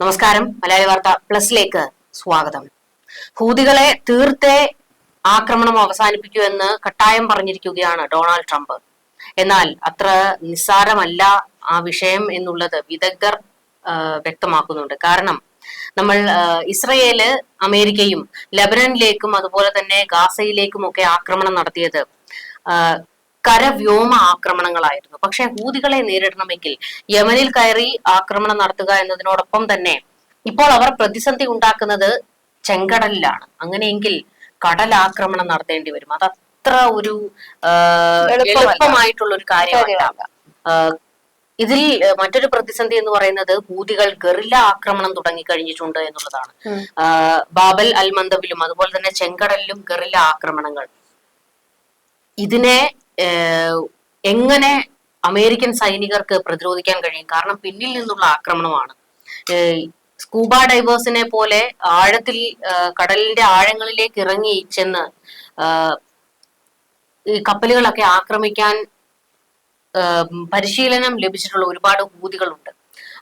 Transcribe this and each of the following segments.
നമസ്കാരം. മലയാളി വാർത്ത പ്ലസിലേക്ക് സ്വാഗതം. ഹൂതികളെ തീർത്തെ ആക്രമണം അവസാനിപ്പിക്കൂ എന്ന് കട്ടായം പറഞ്ഞിരിക്കുകയാണ് ഡൊണാൾഡ് ട്രംപ്. എന്നാൽ അത്ര നിസ്സാരമല്ല ആ വിഷയം എന്നുള്ളത് വിദഗ്ധർ വ്യക്തമാക്കുന്നുണ്ട്. കാരണം നമ്മൾ ഇസ്രയേൽ അമേരിക്കയും ലബനനിലേക്കും അതുപോലെ തന്നെ ഗാസയിലേക്കും ഒക്കെ ആക്രമണം നടത്തിയത് കരവ്യോമ ആക്രമണങ്ങളായിരുന്നു. പക്ഷെ ഹൂതികളെ നേരിടണമെങ്കിൽ യമനിൽ കയറി ആക്രമണം നടത്തുക എന്നതിനോടൊപ്പം തന്നെ ഇപ്പോൾ അവർ പ്രതിസന്ധി ഉണ്ടാക്കുന്നത് ചെങ്കടലിലാണ്. അങ്ങനെയെങ്കിൽ കടൽ ആക്രമണം നടത്തേണ്ടി വരും. അത് അത്ര ഒരു എളുപ്പമായിട്ടുള്ള ഒരു കാര്യമല്ല. ഇതിൽ മറ്റൊരു പ്രതിസന്ധി എന്ന് പറയുന്നത് ഹൂതികൾ ഗറില്ല ആക്രമണം തുടങ്ങി കഴിഞ്ഞിട്ടുണ്ട് എന്നുള്ളതാണ് ബാബൽ അൽ മന്ദബിലും അതുപോലെ തന്നെ ചെങ്കടലിലും ഗറില്ല ആക്രമണങ്ങൾ. ഇതിനെ എങ്ങനെ അമേരിക്കൻ സൈനികർക്ക് പ്രതിരോധിക്കാൻ കഴിയും? കാരണം പിന്നിൽ നിന്നുള്ള ആക്രമണമാണ്. സ്കൂബ ഡൈവേഴ്സിനെ പോലെ ആഴത്തിൽ കടലിന്റെ ആഴങ്ങളിലേക്ക് ഇറങ്ങി ചെന്ന് ഈ കപ്പലുകളൊക്കെ ആക്രമിക്കാൻ പരിശീലനം ലഭിച്ചിട്ടുള്ള ഒരുപാട് ഹൂതികളുണ്ട്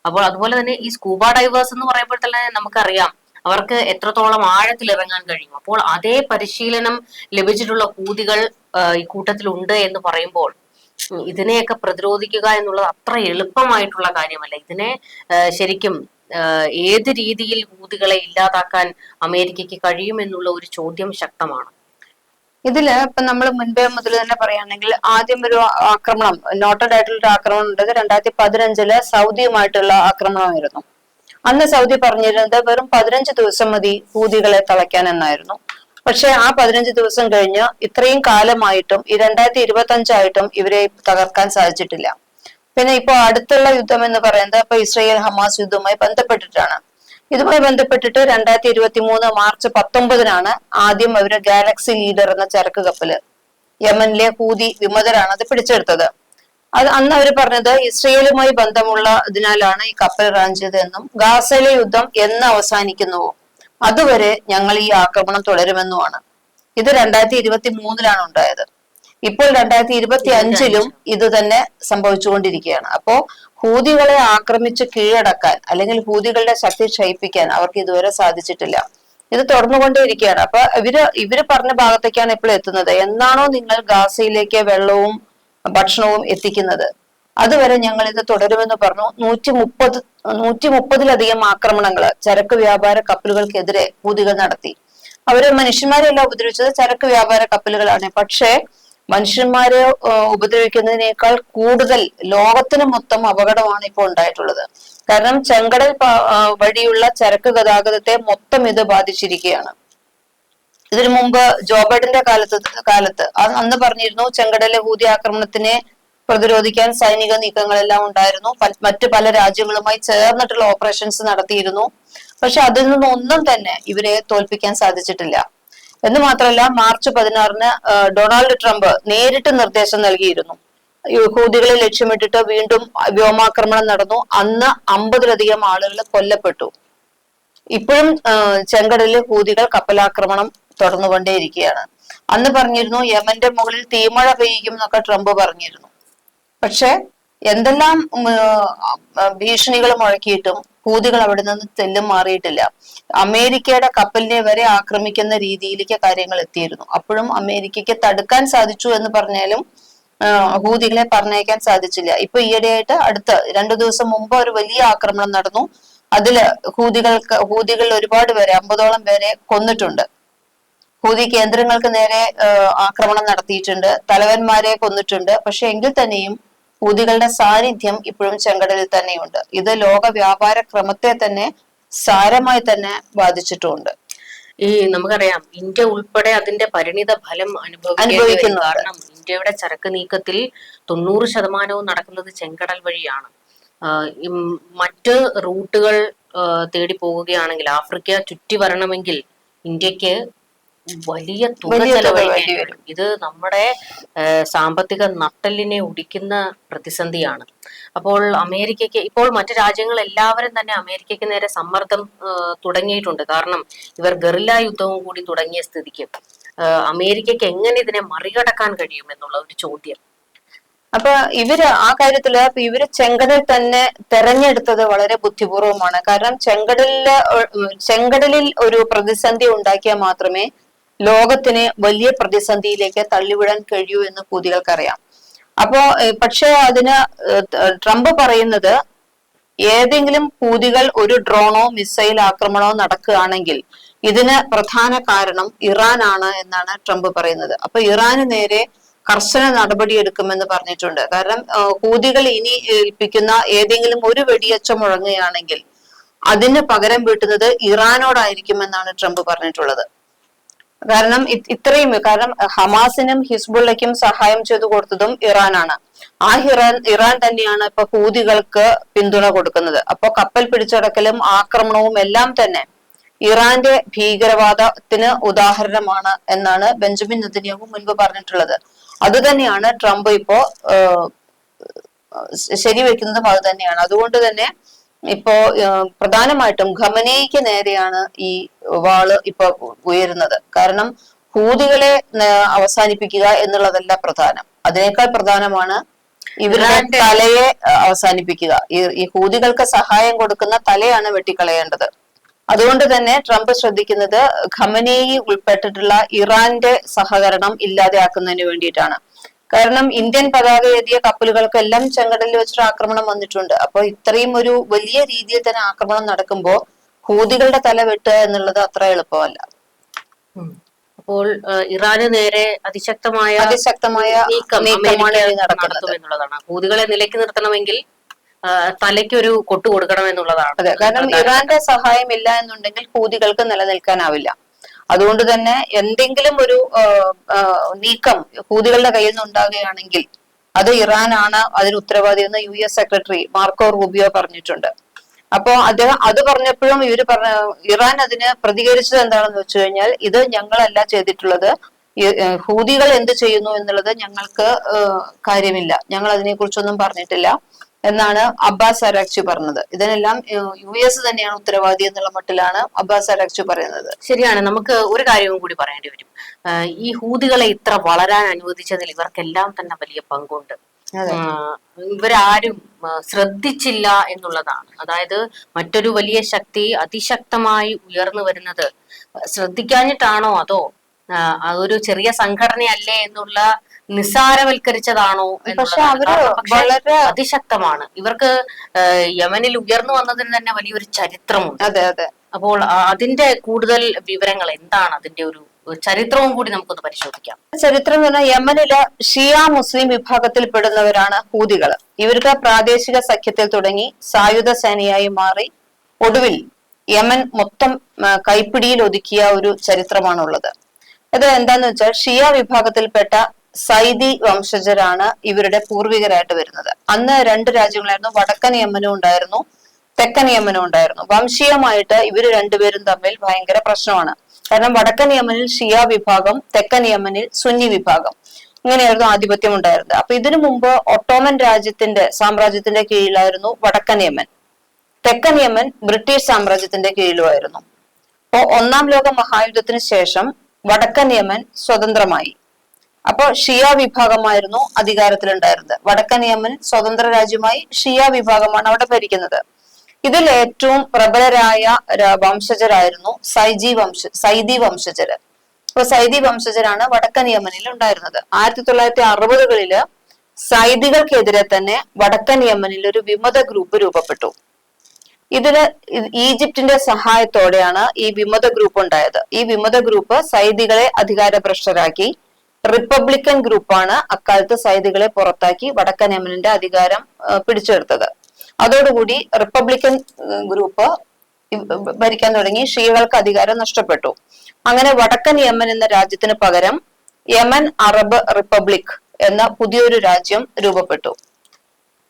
അപ്പോൾ അതുപോലെ തന്നെ ഈ സ്കൂബ ഡൈവേഴ്സ് എന്ന് പറയുമ്പോൾ തന്നെ നമുക്കറിയാം അവർക്ക് എത്രത്തോളം ആഴത്തിൽ ഇറങ്ങാൻ കഴിയും. അപ്പോൾ അതേ പരിശീലനം ലഭിച്ചിട്ടുള്ള ഹൂതികൾ ഏഹ്, ഈ കൂട്ടത്തിലുണ്ട് എന്ന് പറയുമ്പോൾ ഇതിനെയൊക്കെ പ്രതിരോധിക്കുക എന്നുള്ളത് അത്ര എളുപ്പമായിട്ടുള്ള കാര്യമല്ല. ഇതിനെ ശരിക്കും ഏത് രീതിയിൽ ഹൂതികളെ ഇല്ലാതാക്കാൻ അമേരിക്കയ്ക്ക് കഴിയുമെന്നുള്ള ഒരു ചോദ്യം ശക്തമാണ്. ഇതിൽ ഇപ്പൊ നമ്മൾ മുൻപേ മുതൽ തന്നെ പറയുകയാണെങ്കിൽ ആദ്യം ഒരു ആക്രമണം നോട്ടഡ് ആയിട്ടുള്ള ഒരു ആക്രമണം ഉണ്ടത് രണ്ടായിരത്തി പതിനഞ്ചിൽ സൗദിയുമായിട്ടുള്ള ആക്രമണമായിരുന്നു. അന്ന് സൗദി പറഞ്ഞിരുന്നത് വെറും പതിനഞ്ച് ദിവസം മതി ഹൂതികളെ തളയ്ക്കാൻ എന്നായിരുന്നു. പക്ഷെ ആ പതിനഞ്ച് ദിവസം കഴിഞ്ഞ് ഇത്രയും കാലമായിട്ടും ഈ രണ്ടായിരത്തി ഇരുപത്തി അഞ്ചായിട്ടും ഇവരെ തകർക്കാൻ സാധിച്ചിട്ടില്ല. പിന്നെ ഇപ്പൊ അടുത്തുള്ള യുദ്ധം എന്ന് പറയുന്നത് ഇപ്പൊ ഇസ്രയേൽ ഹമാസ് യുദ്ധവുമായി ബന്ധപ്പെട്ടിട്ടാണ്. ഇതുമായി ബന്ധപ്പെട്ടിട്ട് രണ്ടായിരത്തി ഇരുപത്തി മൂന്ന് മാർച്ച് പത്തൊമ്പതിനാണ് ആദ്യം അവർ ഗാലക്സി ലീഡർ എന്ന ചരക്ക് കപ്പൽ യമനിലെ ഹൂതി വിമതരാണ് അത് പിടിച്ചെടുത്തത്. അത് അന്ന് അവർ പറഞ്ഞത് ഇസ്രയേലുമായി ബന്ധമുള്ള ഇതിനാലാണ് ഈ കപ്പൽ റാഞ്ചിയത് എന്നും ഗാസയിലെ യുദ്ധം എന്ന് അവസാനിക്കുന്നുവോ അതുവരെ ഞങ്ങൾ ഈ ആക്രമണം തുടരുമെന്നുമാണ്. ഇത് രണ്ടായിരത്തി ഇരുപത്തി മൂന്നിലാണ് ഉണ്ടായത്. ഇപ്പോൾ രണ്ടായിരത്തി ഇരുപത്തി അഞ്ചിലും ഇത് തന്നെ സംഭവിച്ചുകൊണ്ടിരിക്കുകയാണ്. അപ്പോ ഹൂതികളെ ആക്രമിച്ച് കീഴടക്കാൻ അല്ലെങ്കിൽ ഹൂതികളുടെ ശക്തി ക്ഷയിപ്പിക്കാൻ അവർക്ക് ഇതുവരെ സാധിച്ചിട്ടില്ല. ഇത് തുടർന്നുകൊണ്ടേയിരിക്കുകയാണ്. അപ്പൊ ഇവർ ഇവർ പറഞ്ഞ ഭാഗത്തേക്കാണ് ഇപ്പോൾ എത്തുന്നത്. എന്നാണോ നിങ്ങൾ ഗാസയിലേക്ക് വെള്ളവും ഭക്ഷണവും എത്തിക്കുന്നത്? അതുവരെ ഞങ്ങൾ ഇത് തുടരുമെന്ന് പറഞ്ഞു. നൂറ്റി മുപ്പത് നൂറ്റി മുപ്പതിലധികം ആക്രമണങ്ങൾ ചരക്ക് വ്യാപാര കപ്പലുകൾക്കെതിരെ ഹൂതികൾ നടത്തി. അവർ മനുഷ്യന്മാരെല്ലാം ഉപദ്രവിച്ചത് ചരക്ക് വ്യാപാര കപ്പലുകളാണ്. പക്ഷേ മനുഷ്യന്മാരെ ഉപദ്രവിക്കുന്നതിനേക്കാൾ കൂടുതൽ ലോകത്തിന് മൊത്തം അപകടമാണ് ഇപ്പോൾ ഉണ്ടായിട്ടുള്ളത്. കാരണം ചെങ്കടൽ വഴിയുള്ള ചരക്ക് ഗതാഗതത്തെ മൊത്തം ഇത് ബാധിച്ചിരിക്കുകയാണ്. ഇതിനു മുമ്പ് ജോ കാലത്ത് കാലത്ത് അന്ന് പറഞ്ഞിരുന്നു ചെങ്കടലെ ഹൂതി ആക്രമണത്തിനെ പ്രതിരോധിക്കാൻ സൈനിക നീക്കങ്ങളെല്ലാം ഉണ്ടായിരുന്നു. മറ്റു പല രാജ്യങ്ങളുമായി ചേർന്നിട്ടുള്ള ഓപ്പറേഷൻസ് നടത്തിയിരുന്നു. പക്ഷെ അതിൽ നിന്നൊന്നും തന്നെ ഇവരെ തോൽപ്പിക്കാൻ സാധിച്ചിട്ടില്ല. എന്ന് മാത്രമല്ല മാർച്ച് പതിനാറിന് ഡൊണാൾഡ് ട്രംപ് നേരിട്ട് നിർദ്ദേശം നൽകിയിരുന്നു. ഹൂതികളെ ലക്ഷ്യമിട്ടിട്ട് വീണ്ടും വ്യോമാക്രമണം നടന്നു. അന്ന് അമ്പതിലധികം ആളുകൾ കൊല്ലപ്പെട്ടു. ഇപ്പോഴും ചെങ്കടലിൽ ഹൂതികൾ കപ്പലാക്രമണം തുടർന്നുകൊണ്ടേയിരിക്കുകയാണ്. അന്ന് പറഞ്ഞിരുന്നു യമന്റെ മുകളിൽ തീമഴ പെയ്യും എന്നൊക്കെ ട്രംപ് പറഞ്ഞിരുന്നു. പക്ഷെ എന്തെല്ലാം ഭീഷണികൾ മുഴക്കിയിട്ടും ഹൂതികൾ അവിടെ നിന്ന് തെല്ലും മാറിയിട്ടില്ല. അമേരിക്കയുടെ കപ്പലിനെ വരെ ആക്രമിക്കുന്ന രീതിയിലേക്ക് കാര്യങ്ങൾ എത്തിയിരുന്നു. അപ്പോഴും അമേരിക്കയ്ക്ക് തടുക്കാൻ സാധിച്ചു എന്ന് പറഞ്ഞാലും ഹൂതികളെ പറഞ്ഞയക്കാൻ സാധിച്ചില്ല. ഇപ്പൊ ഈയിടെയായിട്ട് അടുത്ത രണ്ടു ദിവസം മുമ്പ് ഒരു വലിയ ആക്രമണം നടന്നു. അതിൽ ഹൂതികൾക്ക് ഹൂതികളിൽ ഒരുപാട് പേരെ അമ്പതോളം പേരെ കൊന്നിട്ടുണ്ട്. ഹൂതി കേന്ദ്രങ്ങൾക്ക് നേരെ ആക്രമണം നടത്തിയിട്ടുണ്ട്. തലവന്മാരെ കൊന്നിട്ടുണ്ട്. പക്ഷെ എങ്കിൽ തന്നെയും ഹൂതികളുടെ സാന്നിധ്യം ഇപ്പോഴും ചെങ്കടലിൽ തന്നെയുണ്ട്. ഇത് ലോക വ്യാപാര ക്രമത്തെ തന്നെ സാരമായി തന്നെ ബാധിച്ചിട്ടുമുണ്ട് ഈ നമുക്കറിയാം ഇന്ത്യ ഉൾപ്പെടെ അതിന്റെ പരിണിത ഫലം അനുഭവിക്കുന്ന കാരണം ഇന്ത്യയുടെ ചരക്ക് നീക്കത്തിൽ തൊണ്ണൂറ് ശതമാനവും നടക്കുന്നത് ചെങ്കടൽ വഴിയാണ്. മറ്റ് റൂട്ടുകൾ തേടി പോവുകയാണെങ്കിൽ ആഫ്രിക്ക ചുറ്റി വരണമെങ്കിൽ ഇന്ത്യയ്ക്ക് വലിയ തുക ചെലവഴിക്കേണ്ടി വരും. ഇത് നമ്മുടെ സാമ്പത്തിക നട്ടലിനെ ഉടിക്കുന്ന പ്രതിസന്ധിയാണ്. അപ്പോൾ അമേരിക്കയ്ക്ക് ഇപ്പോൾ മറ്റു രാജ്യങ്ങൾ എല്ലാവരും തന്നെ അമേരിക്കയ്ക്ക് നേരെ സമ്മർദ്ദം തുടങ്ങിയിട്ടുണ്ട്. കാരണം ഇവർ ഗറില്ല യുദ്ധവും കൂടി തുടങ്ങിയ സ്ഥിതിക്ക്. അമേരിക്കയ്ക്ക് എങ്ങനെ ഇതിനെ മറികടക്കാൻ കഴിയും എന്നുള്ള ഒരു ചോദ്യം. അപ്പൊ ഇവർ ആ കാര്യത്തിൽ ഇവർ ചെങ്കടൽ തന്നെ തെരഞ്ഞെടുത്തത് വളരെ ബുദ്ധിപൂർവമാണ്. കാരണം ചെങ്കടലിൽ ചെങ്കടലിൽ ഒരു പ്രതിസന്ധി ഉണ്ടാക്കിയാൽ മാത്രമേ ലോകത്തിന് വലിയ പ്രതിസന്ധിയിലേക്ക് തള്ളിവിടാൻ കഴിയൂ എന്ന് കൂതികൾക്കറിയാം അപ്പോ പക്ഷെ അതിന് ട്രംപ് പറയുന്നത് ഏതെങ്കിലും കൂതികൾ ഒരു ഡ്രോണോ മിസൈൽ ആക്രമണമോ നടക്കുകയാണെങ്കിൽ ഇതിന് പ്രധാന കാരണം ഇറാൻ ആണ് എന്നാണ് ട്രംപ് പറയുന്നത്. അപ്പൊ ഇറാന് നേരെ കർശന നടപടി എടുക്കുമെന്ന് പറഞ്ഞിട്ടുണ്ട്. കാരണം കൂതികൾ ഇനി ഏൽപ്പിക്കുന്ന ഏതെങ്കിലും ഒരു വെടിയച്ച മുഴങ്ങുകയാണെങ്കിൽ അതിന് പകരം വീട്ടുന്നത് ഇറാനോടായിരിക്കുമെന്നാണ് ട്രംപ് പറഞ്ഞിട്ടുള്ളത്. കാരണം ഇത്രയും കാരണം ഹമാസിനും ഹിസ്ബുള്ളയ്ക്കും സഹായം ചെയ്തു കൊടുത്തതും ഇറാനാണ്. ആ ഇറാൻ ഇറാൻ തന്നെയാണ് ഇപ്പൊ ഹൂതികൾക്ക് പിന്തുണ കൊടുക്കുന്നത്. അപ്പൊ കപ്പൽ പിടിച്ചടക്കലും ആക്രമണവും എല്ലാം തന്നെ ഇറാന്റെ ഭീകരവാദത്തിന് ഉദാഹരണമാണ് എന്നാണ് ബെഞ്ചമിൻ നെതന്യാഹു മുൻപ് പറഞ്ഞിട്ടുള്ളത്. അത് തന്നെയാണ് ട്രംപ് ഇപ്പോ ശരിവെക്കുന്നതും അത് തന്നെയാണ്. അതുകൊണ്ട് തന്നെ ഇപ്പോ പ്രധാനമായിട്ടും ഖമനയ്ക്ക് നേരെയാണ് ഈ വാൾ ഇപ്പൊ ഉയരുന്നത്. കാരണം ഹൂതികളെ അവസാനിപ്പിക്കുക എന്നുള്ളതല്ല പ്രധാനം. അതിനേക്കാൾ പ്രധാനമാണ് ഇവരുടെ തലയെ അവസാനിപ്പിക്കുക. ഈ ഈ ഹൂതികൾക്ക് സഹായം കൊടുക്കുന്ന തലയാണ് വെട്ടിക്കളയേണ്ടത്. അതുകൊണ്ട് തന്നെ ട്രംപ് ശ്രദ്ധിക്കുന്നത് ഖമനേയി ഉൾപ്പെട്ടിട്ടുള്ള ഇറാന്റെ സഹകരണം ഇല്ലാതെയാക്കുന്നതിന് വേണ്ടിയിട്ടാണ്. കാരണം ഇന്ത്യൻ പതാക എഴുതിയ കപ്പലുകൾക്കെല്ലാം ചെങ്കടലിൽ വെച്ചൊരു ആക്രമണം വന്നിട്ടുണ്ട്. അപ്പൊ ഇത്രയും ഒരു വലിയ രീതിയിൽ തന്നെ ആക്രമണം നടക്കുമ്പോൾ ഹൂതികളുടെ തല വെട്ടുക എന്നുള്ളത് അത്ര എളുപ്പമല്ല. അപ്പോൾ ഇറാന് നേരെ അതിശക്തമായ അതിശക്തമായ ഹൂതികളെ നിലയ്ക്ക് നിർത്തണമെങ്കിൽ തലയ്ക്ക് തലയ്ക്കൊരു കൊട്ടു കൊടുക്കണം എന്നുള്ളതാണ്. അതെ. കാരണം ഇറാന്റെ സഹായം ഇല്ല എന്നുണ്ടെങ്കിൽ ഹൂതികൾക്ക് നിലനിൽക്കാനാവില്ല. അതുകൊണ്ട് തന്നെ എന്തെങ്കിലും ഒരു നീക്കം ഹൂതികളുടെ കയ്യിൽ നിന്ന് ഉണ്ടാകുകയാണെങ്കിൽ അത് ഇറാനാണ് അതിന് ഉത്തരവാദി എന്ന് U S secretary Marco Rubio പറഞ്ഞിട്ടുണ്ട്. അപ്പോ അദ്ദേഹം അത് പറഞ്ഞപ്പോഴും ഇവർ പറഞ്ഞ ഇറാൻ അതിന് പ്രതികരിച്ചത് എന്താണെന്ന് വെച്ച് കഴിഞ്ഞാൽ ഇത് ഞങ്ങളല്ല ചെയ്തിട്ടുള്ളത്. ഹൂതികൾ എന്ത് ചെയ്യുന്നു എന്നുള്ളത് ഞങ്ങൾക്ക് കാര്യമില്ല. ഞങ്ങൾ അതിനെക്കുറിച്ചൊന്നും പറഞ്ഞിട്ടില്ല. എന്നാണ് അബ്ബാസ് അരാക്ചി പറഞ്ഞത്. ഇതിനെല്ലാം യു എസ് തന്നെയാണ് ഉത്തരവാദി എന്നുള്ള മട്ടിലാണ് അബ്ബാസ് അരാക്ചി പറയുന്നത്. ശരിയാണ്. നമുക്ക് ഒരു കാര്യവും കൂടി പറയേണ്ടി വരും. ഈ ഹൂതികളെ ഇത്ര വളരാൻ അനുവദിച്ചതിൽ ഇവർക്കെല്ലാം തന്നെ വലിയ പങ്കുണ്ട്. ഇവരാരും ശ്രദ്ധിച്ചില്ല എന്നുള്ളതാണ്. അതായത് മറ്റൊരു വലിയ ശക്തി അതിശക്തമായി ഉയർന്നു വരുന്നത് ശ്രദ്ധിക്കാഞ്ഞിട്ടാണോ അതോ അതൊരു ചെറിയ സംഘടനയല്ലേ എന്നുള്ള നിസ്സാരവൽക്കരിച്ചതാണോ പക്ഷെ അവർ വളരെ അതിശക്തമാണ്. ഇവർക്ക് യമനിൽ ഉയർന്നു വന്നതിന് തന്നെ വലിയൊരു ചരിത്രമുണ്ട്. അതെ അതെ. അപ്പോൾ അതിന്റെ കൂടുതൽ വിവരങ്ങൾ എന്താണ് അതിന്റെ ഒരു ചരിത്രവും കൂടി നമുക്കൊന്ന് പരിശോധിക്കാം. ചരിത്രം എന്ന് പറഞ്ഞാൽ യമനിലെ ഷിയ മുസ്ലിം വിഭാഗത്തിൽ പെടുന്നവരാണ് ഹൂതികൾ. ഇവർക്ക് പ്രാദേശിക സഖ്യത്തിൽ തുടങ്ങി സായുധ സേനയായി മാറി ഒടുവിൽ യമൻ മൊത്തം കൈപ്പിടിയിൽ ഒതുക്കിയ ഒരു ചരിത്രമാണുള്ളത്. ഇത് എന്താന്ന് വെച്ചാൽ ഷിയ വിഭാഗത്തിൽപ്പെട്ട സൈദി വംശജരാണ് ഇവരുടെ പൂർവികരായിട്ട് വരുന്നത്. അന്ന് രണ്ട് രാജ്യങ്ങളായിരുന്നു. വടക്കൻ യമനും ഉണ്ടായിരുന്നു തെക്കൻ യമനും ഉണ്ടായിരുന്നു. വംശീയമായിട്ട് ഇവർ രണ്ടുപേരും തമ്മിൽ ഭയങ്കര പ്രശ്നമാണ്. കാരണം വടക്കൻ യമനിൽ ഷിയ വിഭാഗം തെക്കൻ യമനിൽ സുന്നി വിഭാഗം. ഇങ്ങനെയായിരുന്നു ആധിപത്യം ഉണ്ടായിരുന്നത്. അപ്പൊ ഇതിനു മുമ്പ് ഒട്ടോമൻ രാജ്യത്തിന്റെ സാമ്രാജ്യത്തിന്റെ കീഴിലായിരുന്നു വടക്കൻ യമൻ. തെക്കൻ യമൻ ബ്രിട്ടീഷ് സാമ്രാജ്യത്തിന്റെ കീഴിലുമായിരുന്നു. അപ്പോ ഒന്നാം ലോക മഹായുദ്ധത്തിന് ശേഷം വടക്കൻ യമൻ സ്വതന്ത്രമായി. അപ്പോ ഷിയ വിഭാഗമായിരുന്നു അധികാരത്തിലുണ്ടായിരുന്നത്. വടക്കൻ യമൻ സ്വതന്ത്ര രാജ്യമായി ഷിയ വിഭാഗമാണ് അവിടെ ഭരിക്കുന്നത്. ഇതിൽ ഏറ്റവും പ്രബലരായ വംശജരായിരുന്നു സൈജി വംശ സൈദി വംശജര്. അപ്പൊ സൈദി വംശജരാണ് വടക്കൻ യമനിൽ ഉണ്ടായിരുന്നത്. ആയിരത്തി തൊള്ളായിരത്തി അറുപതുകളിൽ സൈദികൾക്കെതിരെ തന്നെ വടക്കൻ യമനിൽ ഒരു വിമത ഗ്രൂപ്പ് രൂപപ്പെട്ടു. ഇതിന് ഈജിപ്തിന്റെ സഹായത്തോടെയാണ് ഈ വിമത ഗ്രൂപ്പ് ഉണ്ടായത്. ഈ വിമത ഗ്രൂപ്പ് സൈദികളെ അധികാരഭ്രഷ്ടരാക്കി റിപ്പബ്ലിക്കൻ ഗ്രൂപ്പാണ് അക്കാലത്ത് സൈദികളെ പുറത്താക്കി വടക്കൻ യമനിന്റെ അധികാരം പിടിച്ചെടുത്തത്. അതോടുകൂടി റിപ്പബ്ലിക്കൻ ഗ്രൂപ്പ് ഭരിക്കാൻ തുടങ്ങി. ഷീകൾക്ക് അധികാരം നഷ്ടപ്പെട്ടു. അങ്ങനെ വടക്കൻ യമൻ എന്ന രാജ്യത്തിന് പകരം യമൻ അറബ് റിപ്പബ്ലിക് എന്ന പുതിയൊരു രാജ്യം രൂപപ്പെട്ടു.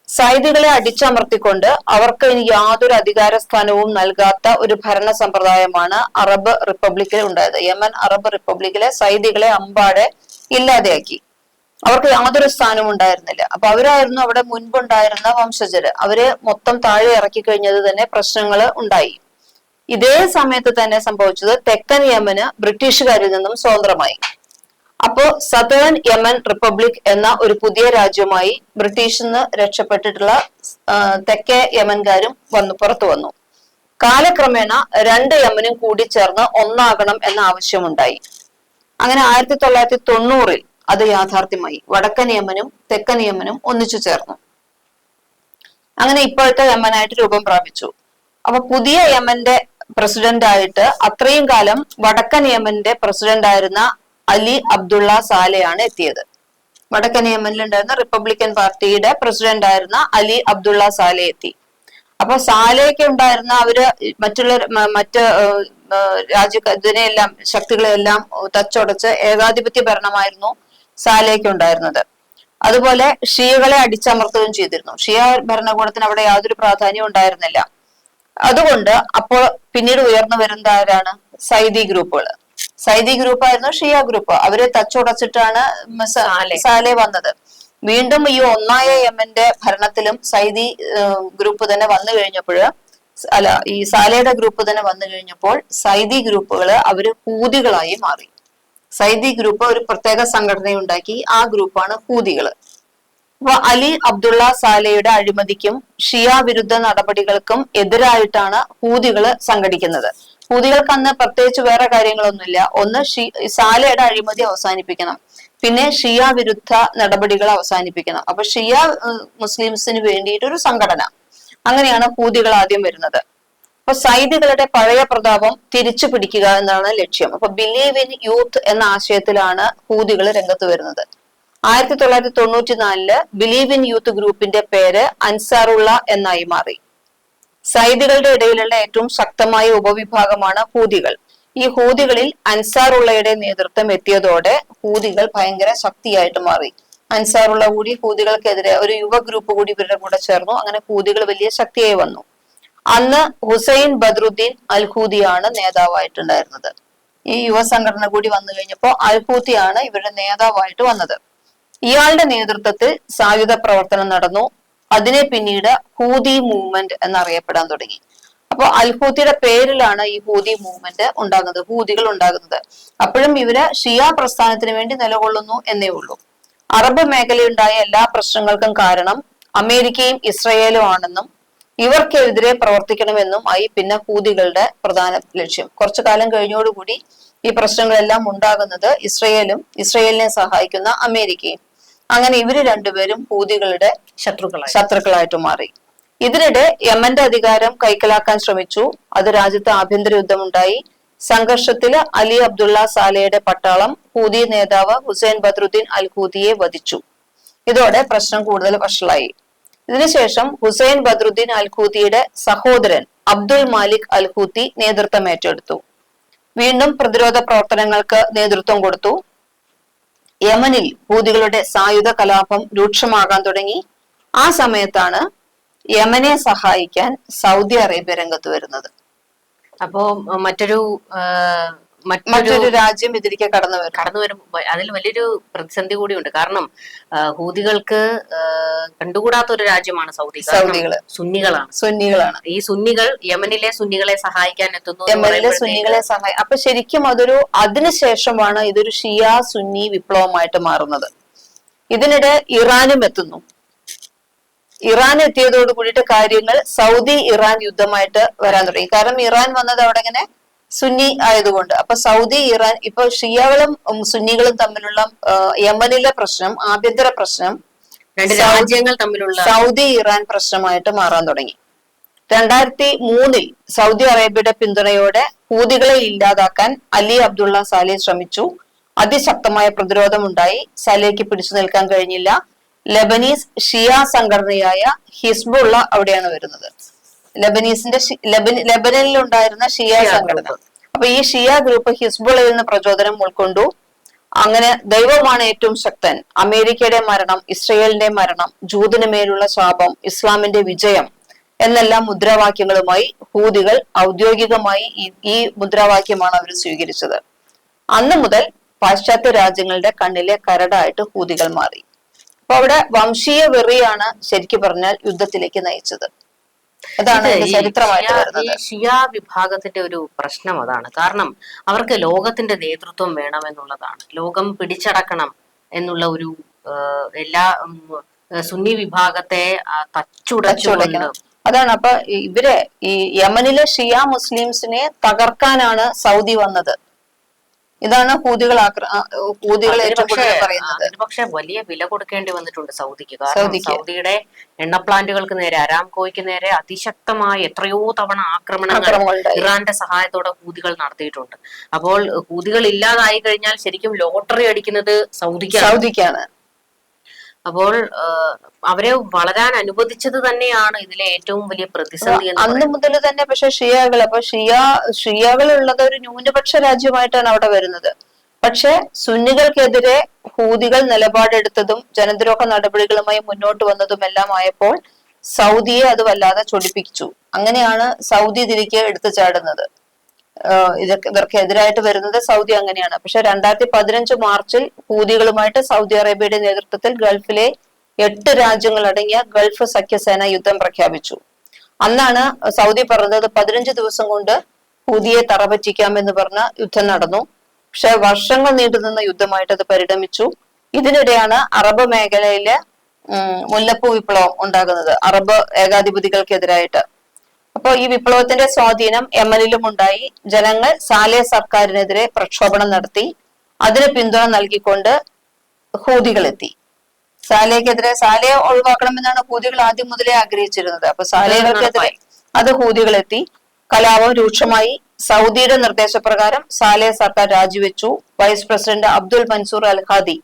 സൈദികളെ അടിച്ചമർത്തിക്കൊണ്ട് അവർക്ക് ഇനി യാതൊരു അധികാര സ്ഥാനവും നൽകാത്ത ഒരു ഭരണ സമ്പ്രദായമാണ് അറബ് റിപ്പബ്ലിക്കിൽ ഉണ്ടായത്. യമൻ അറബ് റിപ്പബ്ലിക്കിലെ സൈദികളെ അമ്പാടെ ഇല്ലാതെയാക്കി. അവർക്ക് യാതൊരു സ്ഥാനവും ഉണ്ടായിരുന്നില്ല. അപ്പൊ അവരായിരുന്നു അവിടെ മുൻപുണ്ടായിരുന്ന വംശജര്. അവർ മൊത്തം താഴെ ഇറക്കി കഴിഞ്ഞത് തന്നെ പ്രശ്നങ്ങൾ ഉണ്ടായി. ഇതേ സമയത്ത് തന്നെ സംഭവിച്ചത് തെക്കൻ യമന് ബ്രിട്ടീഷുകാരിൽ നിന്നും സ്വതന്ത്രമായി. അപ്പോ സതേൺ യമൻ റിപ്പബ്ലിക് എന്ന ഒരു പുതിയ രാജ്യമായി ബ്രിട്ടീഷിൽ നിന്ന് രക്ഷപ്പെട്ടിട്ടുള്ള തെക്കേ യമൻകാരും വന്നു പുറത്തു വന്നു. കാലക്രമേണ രണ്ട് യമനും കൂടി ചേർന്ന് ഒന്നാകണം എന്ന ആവശ്യമുണ്ടായി. അങ്ങനെ ആയിരത്തി തൊള്ളായിരത്തി തൊണ്ണൂറിൽ അത് യാഥാർത്ഥ്യമായി. വടക്കൻ യമനും തെക്കൻ യമനും ഒന്നിച്ചു ചേർന്നു. അങ്ങനെ ഇപ്പോഴത്തെ യമനായിട്ട് രൂപം പ്രാപിച്ചു. അപ്പൊ പുതിയ യമന്റെ പ്രസിഡന്റ് ആയിട്ട് അത്രയും കാലം വടക്കൻ യമന്റെ പ്രസിഡന്റ് ആയിരുന്ന അലി അബ്ദുള്ള സാലയാണ് എത്തിയത്. വടക്കൻ നിയമനിലുണ്ടായിരുന്ന റിപ്പബ്ലിക്കൻ പാർട്ടിയുടെ പ്രസിഡന്റ് ആയിരുന്ന അലി അബ്ദുള്ള സാലെ എത്തി. അപ്പൊ സാലയൊക്കെ ഉണ്ടായിരുന്ന അവർ മറ്റുള്ള മറ്റു രാജ്യ ഇതിനെയെല്ലാം ശക്തികളെല്ലാം തച്ചുടച്ച് ഏകാധിപത്യ ഭരണമായിരുന്നു സാലേക്ക് ഉണ്ടായിരുന്നത്. അതുപോലെ ഷിയകളെ അടിച്ചമർത്തുകയും ചെയ്തിരുന്നു. ഷിയ ഭരണകൂടത്തിന് അവിടെ യാതൊരു പ്രാധാന്യവും ഉണ്ടായിരുന്നില്ല. അതുകൊണ്ട് അപ്പോൾ പിന്നീട് ഉയർന്നു വരുന്ന ആരാണ്? സൈദി ഗ്രൂപ്പുകൾ. സൈദി ഗ്രൂപ്പ് ആയിരുന്നു ഷിയ ഗ്രൂപ്പ്. അവരെ തച്ചുടച്ചിട്ടാണ്. സാലെ. വന്നത്. വീണ്ടും ഈ ഒന്നായ എമ്മിന്റെ ഭരണത്തിലും സൈദി ഗ്രൂപ്പ് തന്നെ വന്നു കഴിഞ്ഞപ്പോൾ അല്ല ഈ സാലയുടെ ഗ്രൂപ്പ് തന്നെ വന്നു കഴിഞ്ഞപ്പോൾ സൈദി ഗ്രൂപ്പുകൾ അവർ ഹൂതികളായി മാറി. സൈദി ഗ്രൂപ്പ് ഒരു പ്രത്യേക സംഘടനയുണ്ടാക്കി ആ ഗ്രൂപ്പാണ് ഹൂതികൾ. അപ്പൊ അലി അബ്ദുള്ള സാലയുടെ അഴിമതിക്കും ഷിയ വിരുദ്ധ നടപടികൾക്കും എതിരായിട്ടാണ് ഹൂതികൾ സംഘടിക്കുന്നത്. ഹൂതികൾക്ക് അന്ന് പ്രത്യേകിച്ച് വേറെ കാര്യങ്ങളൊന്നുമില്ല. ഒന്ന് ഷി സാലയുടെ അഴിമതി അവസാനിപ്പിക്കണം. പിന്നെ ഷിയ വിരുദ്ധ നടപടികൾ അവസാനിപ്പിക്കണം. അപ്പൊ ഷിയ മുസ്ലിംസിന് വേണ്ടിയിട്ടൊരു സംഘടന. അങ്ങനെയാണ് ഹൂതികൾ ആദ്യം വരുന്നത്. അപ്പൊ സൈദികളുടെ പഴയ പ്രതാപം തിരിച്ചു പിടിക്കുക എന്നാണ് ലക്ഷ്യം. അപ്പൊ ബിലീവ് ഇൻ യൂത്ത് എന്ന ആശയത്തിലാണ് ഹൂതികൾ രംഗത്ത് വരുന്നത്. ആയിരത്തി തൊള്ളായിരത്തി തൊണ്ണൂറ്റി നാലിൽ ബിലീവ് ഇൻ യൂത്ത് ഗ്രൂപ്പിന്റെ പേര് അൻസാറുള്ള എന്നായി മാറി. സൈദികളുടെ ഇടയിലുള്ള ഏറ്റവും ശക്തമായ ഉപവിഭാഗമാണ് ഹൂതികൾ. ഈ ഹൂതികളിൽ അൻസാറുള്ളയുടെ നേതൃത്വം എത്തിയതോടെ ഹൂതികൾ ഭയങ്കര ശക്തിയായിട്ട് മാറി. അൻസാറുള്ള കൂടി ഹൂതികൾക്കെതിരെ ഒരു യുവ ഗ്രൂപ്പ് കൂടി ഇവരുടെ കൂടെ ചേർന്നു. അങ്ങനെ ഹൂതികൾ വലിയ ശക്തിയായി വന്നു. അന്ന് ഹുസൈൻ ബദ്രുദ്ദീൻ അൽഹൂദിയാണ് നേതാവായിട്ടുണ്ടായിരുന്നത്. ഈ യുവ സംഘടന കൂടി വന്നു കഴിഞ്ഞപ്പോൾ അൽഹൂത്തിയാണ് ഇവരുടെ നേതാവായിട്ട് വന്നത്. ഇയാളുടെ നേതൃത്വത്തിൽ സായുധ പ്രവർത്തനം നടന്നു. അതിനെ പിന്നീട് ഹൂദി മൂവ്മെന്റ് എന്നറിയപ്പെടാൻ തുടങ്ങി. അപ്പോൾ അൽഹൂത്തിയുടെ പേരിലാണ് ഈ ഹൂദി മൂവ്മെന്റ് ഉണ്ടാകുന്നത് ഹൂദികൾ ഉണ്ടാകുന്നത്. അപ്പോഴും ഇവർ ഷിയ പ്രസ്ഥാനത്തിന് വേണ്ടി നിലകൊള്ളുന്നു എന്നേ ഉള്ളൂ. അറബ് മേഖലയുണ്ടായ എല്ലാ പ്രശ്നങ്ങൾക്കും കാരണം അമേരിക്കയും ഇസ്രയേലും ആണെന്നും ഇവർക്കെതിരെ പ്രവർത്തിക്കണമെന്നും ആയി പിന്നെ ഹൂതികളുടെ പ്രധാന ലക്ഷ്യം. കുറച്ചു കാലം കഴിഞ്ഞോടുകൂടി ഈ പ്രശ്നങ്ങളെല്ലാം ഉണ്ടാകുന്നത് ഇസ്രയേലും ഇസ്രയേലിനെ സഹായിക്കുന്ന അമേരിക്കയും. അങ്ങനെ ഇവർ രണ്ടുപേരും ഹൂതികളുടെ ശത്രുക്കളായി. ശത്രുക്കളായിട്ട് മാറി. ഇതിനിടെ യമന്റെ അധികാരം കൈക്കലാക്കാൻ ശ്രമിച്ചു. അത് രാജ്യത്ത് ആഭ്യന്തര യുദ്ധമുണ്ടായി. സംഘർഷത്തിൽ അലി അബ്ദുള്ള സാലയുടെ പട്ടാളം ഹൂതി നേതാവ് ഹുസൈൻ ബദ്രുദ്ദീൻ അൽ ഹൂതിയെ വധിച്ചു. ഇതോടെ പ്രശ്നം കൂടുതൽ വഷളായി. ഇതിനുശേഷം ഹുസൈൻ ബദ്രുദ്ദീൻ അൽ ഹൂതിയുടെ സഹോദരൻ അബ്ദുൽ മാലിക് അൽ ഹൂത്തി നേതൃത്വം ഏറ്റെടുത്തു. വീണ്ടും പ്രതിരോധ പ്രവർത്തനങ്ങൾക്ക് നേതൃത്വം കൊടുത്തു. യമനിൽ ഹൂതികളുടെ സായുധ കലാപം രൂക്ഷമാകാൻ തുടങ്ങി. ആ സമയത്താണ് യമനെ സഹായിക്കാൻ സൗദി അറേബ്യ രംഗത്ത് വരുന്നത്. അപ്പോ മറ്റൊരു മറ്റൊരു രാജ്യം ഇതിലേക്ക് കടന്നു വരും. കടന്നു വരുമ്പോ അതിൽ വലിയൊരു പ്രതിസന്ധി കൂടിയുണ്ട്. കാരണം ഹൂതികൾക്ക് കണ്ടുകൂടാത്ത ഒരു രാജ്യമാണ് സൗദി. സൗദികൾ. സുന്നികളാണ്. സുന്നികളാണ്. ഈ സുന്നികൾ യമനിലെ സുന്നികളെ സഹായിക്കാൻ എത്തുന്നു യമനിലെ സുന്നികളെ സഹായി അപ്പൊ ശരിക്കും അതൊരു അതിനുശേഷമാണ് ഇതൊരു ഷിയ സുന്നി വിപ്ലവമായിട്ട് മാറുന്നത്. ഇതിനിടെ ഇറാനും എത്തുന്നു. ഇറാൻ എത്തിയതോട് കൂടിയിട്ട് കാര്യങ്ങൾ സൗദി ഇറാൻ യുദ്ധമായിട്ട് വരാൻ തുടങ്ങി. കാരണം ഇറാൻ വന്നത് അവിടെ ഇങ്ങനെ സുന്നി ആയതുകൊണ്ട്. അപ്പൊ സൗദി ഇറാൻ ഇപ്പൊ ഷിയകളും സുന്നികളും തമ്മിലുള്ള യമനിലെ പ്രശ്നം ആഭ്യന്തര പ്രശ്നം രാജ്യങ്ങൾ തമ്മിലുള്ള സൗദി ഇറാൻ പ്രശ്നമായിട്ട് മാറാൻ തുടങ്ങി. രണ്ടായിരത്തി മൂന്നിൽ സൗദി അറേബ്യയുടെ പിന്തുണയോടെ ഹൂതികളെ ഇല്ലാതാക്കാൻ അലി അബ്ദുള്ള സാലെ ശ്രമിച്ചു. അതിശക്തമായ പ്രതിരോധമുണ്ടായി. സാലേക്ക് പിടിച്ചു നിൽക്കാൻ കഴിഞ്ഞില്ല. ലബനീസ് ഷിയ സംഘടനയായ ഹിസ്ബുള്ള അവിടെയാണ് വരുന്നത്. ലബനീസിന്റെ ലബനനിൽ ഉണ്ടായിരുന്ന ഷിയ സംഘടന. അപ്പൊ ഈ ഷിയ ഗ്രൂപ്പ് ഹിസ്ബുള്ളയിൽ നിന്ന് പ്രചോദനം ഉൾക്കൊണ്ടു. അങ്ങനെ ദൈവമാണ് ഏറ്റവും ശക്തൻ. അമേരിക്കയുടെ മരണം ഇസ്രയേലിന്റെ മരണം ജൂതിന് മേലുള്ള ശാപം ഇസ്ലാമിന്റെ വിജയം എന്നെല്ലാം മുദ്രാവാക്യങ്ങളുമായി ഹൂതികൾ ഔദ്യോഗികമായി ഈ മുദ്രാവാക്യമാണ് അവർ സ്വീകരിച്ചത്. അന്ന് മുതൽ പാശ്ചാത്യ രാജ്യങ്ങളുടെ കണ്ണിലെ കരടായിട്ട് ഹൂതികൾ മാറി. അപ്പൊ അവിടെ വംശീയ വെറിയാണ് ശരിക്കും പറഞ്ഞാൽ യുദ്ധത്തിലേക്ക് നയിച്ചത്. അതാണ് ചരിത്രമായിട്ട് വരുന്നത്. ഷിയ വിഭാഗത്തിന്റെ ഒരു പ്രശ്നം അതാണ്. കാരണം അവർക്ക് ലോകത്തിന്റെ നേതൃത്വം വേണമെന്നുള്ളതാണ്. ലോകം പിടിച്ചടക്കണം എന്നുള്ള ഒരു എല്ലാ സുന്നി വിഭാഗത്തെ തച്ചുടച്ചുകൊണ്ട് അതാണ് അപ്പൊ ഇവർ ഈ യമനിലെ ഷിയ മുസ്ലിംസിനെ തകർക്കാനാണ് സൗദി വന്നത്. ഇതാണ് ഹൂതികൾ ഹൂതികൾ ഏറ്റവും പക്ഷേ കൂടുതൽ പറയുന്നത്. പക്ഷേ വലിയ വില കൊടുക്കേണ്ടി വന്നിട്ടുണ്ട് സൗദിക്ക്. കാരണം സൗദിയുടെ എണ്ണ പ്ലാന്റുകൾക്ക് നേരെ അരാംകോയ്ക്ക് നേരെ അതിശക്തമായ എത്രയോ തവണ ആക്രമണങ്ങൾ ഇറാന്റെ സഹായത്തോടെ ഹൂതികൾ നടത്തിയിട്ടുണ്ട്. അപ്പോൾ ഹൂതികൾ ഇല്ലാതായി കഴിഞ്ഞാൽ ശരിക്കും ലോട്ടറി അടിക്കുന്നത് സൗദിക്കാണ്. സൗദിക്കാണ്. അപ്പോൾ അവരെ വളരാൻ അനുവദിച്ചത് തന്നെയാണ് ഇതിലെ ഏറ്റവും വലിയ പ്രതിസന്ധി അന്ന് മുതൽ തന്നെ പക്ഷെ ഷിയകൾ അപ്പൊ ഷിയ ഷിയകൾ ഉള്ളത് ഒരു ന്യൂനപക്ഷ രാജ്യമായിട്ടാണ് അവിടെ വരുന്നത്. പക്ഷെ സുന്നികൾക്കെതിരെ ഹൂതികൾ നിലപാടെടുത്തതും ജനദ്രോഹ നടപടികളുമായി മുന്നോട്ട് വന്നതും എല്ലാം ആയപ്പോൾ സൗദിയെ അത് വല്ലാതെ ചൊടിപ്പിച്ചു. അങ്ങനെയാണ് സൗദി ഇതിലേക്ക് എടുത്തു ചാടുന്നത് ഇതൊക്കെ ഇവർക്ക് എതിരായിട്ട് വരുന്നത് സൗദി അങ്ങനെയാണ്. പക്ഷെ രണ്ടായിരത്തി പതിനഞ്ച് മാർച്ചിൽ ഹൂതികളുമായിട്ട് സൗദി അറേബ്യയുടെ നേതൃത്വത്തിൽ ഗൾഫിലെ എട്ട് രാജ്യങ്ങൾ അടങ്ങിയ ഗൾഫ് സഖ്യസേന യുദ്ധം പ്രഖ്യാപിച്ചു. അന്നാണ് സൗദി പറഞ്ഞത് പതിനഞ്ച് ദിവസം കൊണ്ട് ഹൂതിയെ തറപറ്റിക്കാമെന്ന് പറഞ്ഞ യുദ്ധം നടന്നു. പക്ഷെ വർഷങ്ങൾ നീണ്ടുനിന്ന യുദ്ധമായിട്ട് അത് പരിണമിച്ചു. ഇതിനിടെയാണ് അറബ് മേഖലയിലെ മുല്ലപ്പൂ വിപ്ലവം ഉണ്ടാകുന്നത്. അറബ് ഏകാധിപതികൾക്കെതിരായിട്ട്. അപ്പൊ ഈ വിപ്ലവത്തിന്റെ സ്വാധീനം എമ്മലിലും ഉണ്ടായി. ജനങ്ങൾ സാലെ സർക്കാരിനെതിരെ പ്രക്ഷോഭണം നടത്തി. അതിന് പിന്തുണ നൽകിക്കൊണ്ട് ഹൂതികളെത്തി. സാലയ്ക്കെതിരെ സാലയെ ഒഴിവാക്കണമെന്നാണ് ഹൂതികൾ ആദ്യം മുതലേ ആഗ്രഹിച്ചിരുന്നത്. അപ്പൊ സാലകൾക്കെതിരെ അത് ഹൂതികളെത്തി. കലാപം രൂക്ഷമായി. സൗദിയുടെ നിർദ്ദേശപ്രകാരം സാലെ സർക്കാർ രാജിവെച്ചു. Vice president Abdul Mansoor al Hadi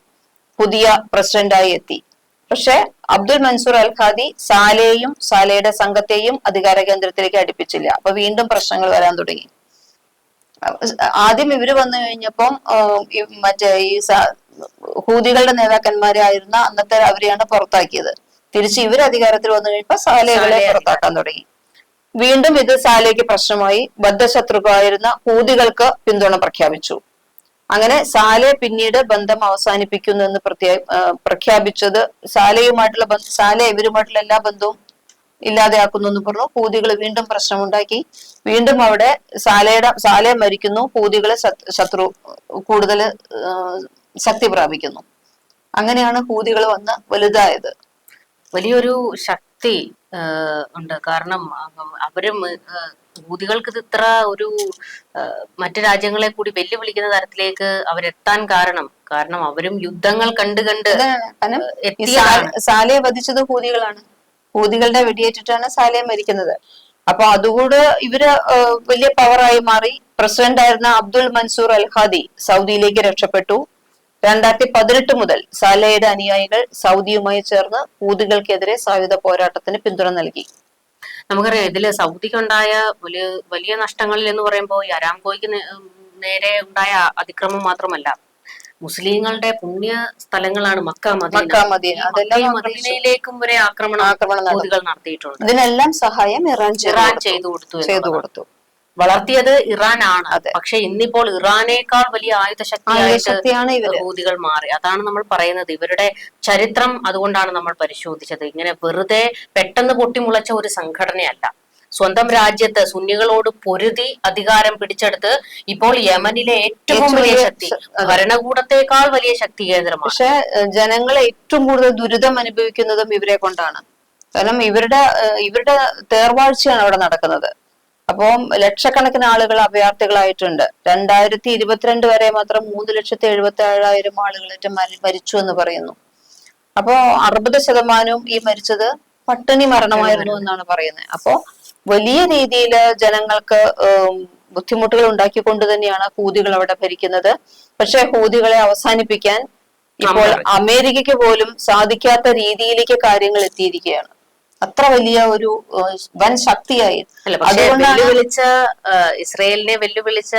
പുതിയ പ്രസിഡന്റായി എത്തി. പക്ഷെ അബ്ദുൽ മൻസൂർ അൽ ഖാദി സാലെയും സാലയുടെ സംഘത്തെയും അധികാര കേന്ദ്രത്തിലേക്ക് അടുപ്പിച്ചില്ല. അപ്പൊ വീണ്ടും പ്രശ്നങ്ങൾ വരാൻ തുടങ്ങി. ആദ്യം ഇവർ വന്നു കഴിഞ്ഞപ്പം മറ്റേ ഈ ഹൂതികളുടെ നേതാക്കന്മാരായിരുന്ന അന്നത്തെ അവരെയാണ് പുറത്താക്കിയത്. തിരിച്ച് ഇവർ അധികാരത്തിൽ വന്നു കഴിഞ്ഞപ്പോ സാലകളെ സാലയെ. പുറത്താക്കാൻ തുടങ്ങി. വീണ്ടും ഇത് സാലയ്ക്ക് പ്രശ്നമായി. ബദ്ധശത്രുക്കളായിരുന്ന ഹൂതികൾക്ക് പിന്തുണ പ്രഖ്യാപിച്ചു. അങ്ങനെ സാലെ പിന്നീട് ബന്ധം അവസാനിപ്പിക്കുന്നു എന്ന് പ്രത്യേക പ്രഖ്യാപിച്ചത് സാലയുമായിട്ടുള്ള ബന്ധം സാല ഇവരുമായിട്ടുള്ള എല്ലാ ബന്ധവും ഇല്ലാതെയാക്കുന്നു എന്ന് പറഞ്ഞു. പൂതികൾ വീണ്ടും പ്രശ്നമുണ്ടാക്കി. വീണ്ടും അവിടെ സാലയുടെ സാല മരിക്കുന്നു. പൂതികളെ ശത്- ശത്രു കൂടുതൽ ശക്തി പ്രാപിക്കുന്നു. അങ്ങനെയാണ് പൂതികൾ വന്ന് വലുതായത്. വലിയൊരു ശക്തി ഉണ്ട്. കാരണം അവരും ഊതികൾക്ക് ഇത് ഇത്ര ഒരു മറ്റു രാജ്യങ്ങളെ കൂടി വെല്ലുവിളിക്കുന്ന തരത്തിലേക്ക് അവരെത്താൻ കാരണം. കാരണം അവരും യുദ്ധങ്ങൾ കണ്ട് കണ്ട് സാലയെ വധിച്ചത് ഹൂതികളാണ്. ഹൂതികളുടെ വെടിയേറ്റിട്ടാണ് സാലയെ മരിക്കുന്നത്. അപ്പൊ അതുകൂടെ ഇവർ വലിയ പവറായി മാറി. പ്രസിഡന്റ് ആയിരുന്ന അബ്ദുൾ മൻസൂർ അൽഹാദി സൗദിയിലേക്ക് രക്ഷപ്പെട്ടു. രണ്ടായിരത്തി പതിനെട്ട് മുതൽ സാലയുടെ അനുയായികൾ സൗദിയുമായി ചേർന്ന് ഹൂതികൾക്കെതിരെ സായുധ പോരാട്ടത്തിന് പിന്തുണ നൽകി. നമുക്കറിയാം ഇതിൽ സൗദിക്കുണ്ടായ വലിയ വലിയ നഷ്ടങ്ങളിൽ എന്ന് പറയുമ്പോൾ ഈ അരാംകോയ്ക്ക് നേരെ ഉണ്ടായ അതിക്രമം മാത്രമല്ല മുസ്ലിങ്ങളുടെ പുണ്യ സ്ഥലങ്ങളാണ് മക്ക മദീനയിലേക്കും വരെ ആക്രമണം ആക്രമണം നടത്തിയിട്ടുണ്ട്. ഇതിനെല്ലാം സഹായം ഇറാൻ ഇറാൻ. ചെയ്തു കൊടുത്തു. ചെയ്തു കൊടുത്തു. വളർത്തിയത് ഇറാൻ ആണ് അതെ. പക്ഷെ ഇന്നിപ്പോൾ ഇറാനേക്കാൾ വലിയ ആയുധ ശക്തിയായിട്ട് ഹൂതികൾ മാറി. അതാണ് നമ്മൾ പറയുന്നത്. ഇവരുടെ ചരിത്രം അതുകൊണ്ടാണ് നമ്മൾ പരിശോധിച്ചത്. ഇങ്ങനെ വെറുതെ പെട്ടെന്ന് പൊട്ടിമുളച്ച ഒരു സംഘടനയല്ല. സ്വന്തം രാജ്യത്ത് സുന്നികളോട് പൊരുതി അധികാരം പിടിച്ചെടുത്ത് ഇപ്പോൾ യമനിലെ ഏറ്റവും വലിയ ശക്തി ഭരണകൂടത്തെക്കാൾ വലിയ ശക്തി കേന്ദ്രമാണ്. പക്ഷെ ജനങ്ങളെ ഏറ്റവും കൂടുതൽ ദുരിതം അനുഭവിക്കുന്നതും ഇവരെ കൊണ്ടാണ്. കാരണം ഇവരുടെ ഇവരുടെ തേർവാഴ്ചയാണ് അവിടെ നടക്കുന്നത്. അപ്പം ലക്ഷക്കണക്കിന് ആളുകൾ അഭയാർത്ഥികളായിട്ടുണ്ട്. രണ്ടായിരത്തി ഇരുപത്തിരണ്ട് വരെ മാത്രം മൂന്ന് ലക്ഷത്തി എഴുപത്തി ഏഴായിരം ആളുകളായിട്ട് മരി- മരിച്ചു എന്ന് പറയുന്നു. അപ്പോ അറുപത് ശതമാനവും ഈ മരിച്ചത് പട്ടിണി മരണമായിരുന്നു എന്നാണ് പറയുന്നത്. അപ്പോ വലിയ രീതിയിൽ ജനങ്ങൾക്ക് ബുദ്ധിമുട്ടുകൾ ഉണ്ടാക്കിക്കൊണ്ട് തന്നെയാണ് ഹൂതികൾ അവിടെ ഭരിക്കുന്നത്. പക്ഷെ ഹൂതികളെ അവസാനിപ്പിക്കാൻ ഇപ്പോൾ അമേരിക്ക. അമേരിക്കയ്ക്ക് പോലും സാധിക്കാത്ത രീതിയിലേക്ക് കാര്യങ്ങൾ എത്തിയിരിക്കുകയാണ്. അത്ര വലിയ ഒരു വൻ ശക്തിയായി. വെല്ലുവിളിച്ച ഇസ്രയേലിനെ വെല്ലുവിളിച്ച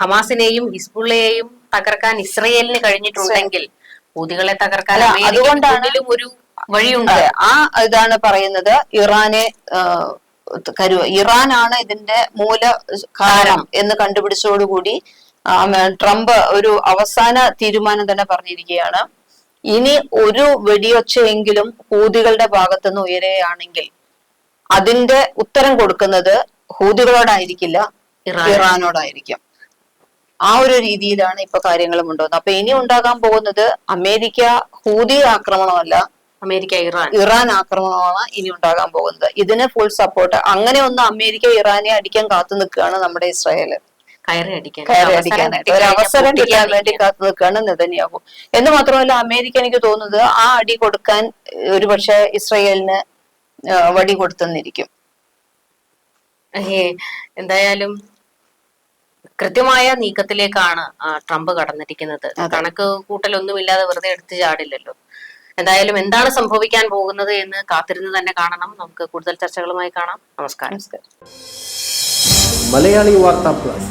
ഹമാസിനെയും ഹിസ്ബുള്ളയെയും തകർക്കാൻ ഇസ്രയേലിന് കഴിഞ്ഞിട്ടുണ്ടെങ്കിൽ ഹൂതികളെ തകർക്കാൻ അതുകൊണ്ടാണ് ഒരു വഴിയുണ്ട്. ആ ഇതാണ് പറയുന്നത് ഇറാനെ കരു ഇറാനാണ് ഇതിന്റെ മൂല കാരണം എന്ന് കണ്ടുപിടിച്ചതോടുകൂടി ട്രംപ് ഒരു അവസാന തീരുമാനം തന്നെ പറഞ്ഞിരിക്കുകയാണ്. ഇനി ഒരു വെടിയൊച്ചയെങ്കിലും ഹൂതികളുടെ ഭാഗത്തുനിന്ന് ഉയരുകയാണെങ്കിൽ അതിന്റെ ഉത്തരം കൊടുക്കുന്നത് ഹൂതികളോടായിരിക്കില്ല ഇറാനോടായിരിക്കും. ആ ഒരു രീതിയിലാണ് ഇപ്പൊ കാര്യങ്ങൾ കൊണ്ടുവന്നത് അപ്പൊ ഇനി ഉണ്ടാകാൻ പോകുന്നത് അമേരിക്ക ഹൂതി ആക്രമണമല്ല അമേരിക്ക ഇറാൻ. ഇറാൻ ആക്രമണമാണ് ഇനി ഉണ്ടാകാൻ പോകുന്നത്. ഇതിന് ഫുൾ സപ്പോർട്ട് അങ്ങനെ ഒന്ന് അമേരിക്ക ഇറാനെ അടിക്കാൻ കാത്തു നിൽക്കുകയാണ് നമ്മുടെ ഇസ്രായേൽ കയറി അടിക്കാൻ. കയറി അവസരം അടിക്കാനായിട്ട് ഒരു അവസരം കിട്ടാൻ വേണ്ടി നിൽക്കുക. കാത്തു നിൽക്കുകയാണ് നെതന്യാഹു എന്ന് മാത്രമല്ല അമേരിക്ക എനിക്ക് തോന്നുന്നത് ആ അടി കൊടുക്കാൻ ഒരുപക്ഷെ ഇസ്രയേലിന് വടി കൊടുത്തെന്നിരിക്കും. എന്തായാലും കൃത്യമായ നീക്കത്തിലേക്കാണ് ട്രംപ് കടന്നിരിക്കുന്നത്. കണക്ക് കൂട്ടലൊന്നുമില്ലാതെ വെറുതെ എടുത്തു ചാടില്ലല്ലോ. എന്തായാലും എന്താണ് സംഭവിക്കാൻ പോകുന്നത് എന്ന് കാത്തിരുന്ന് തന്നെ കാണണം. നമുക്ക് കൂടുതൽ ചർച്ചകളുമായി കാണാം. നമസ്കാരം. നമസ്കാരം. മലയാളി വാർത്താ plus.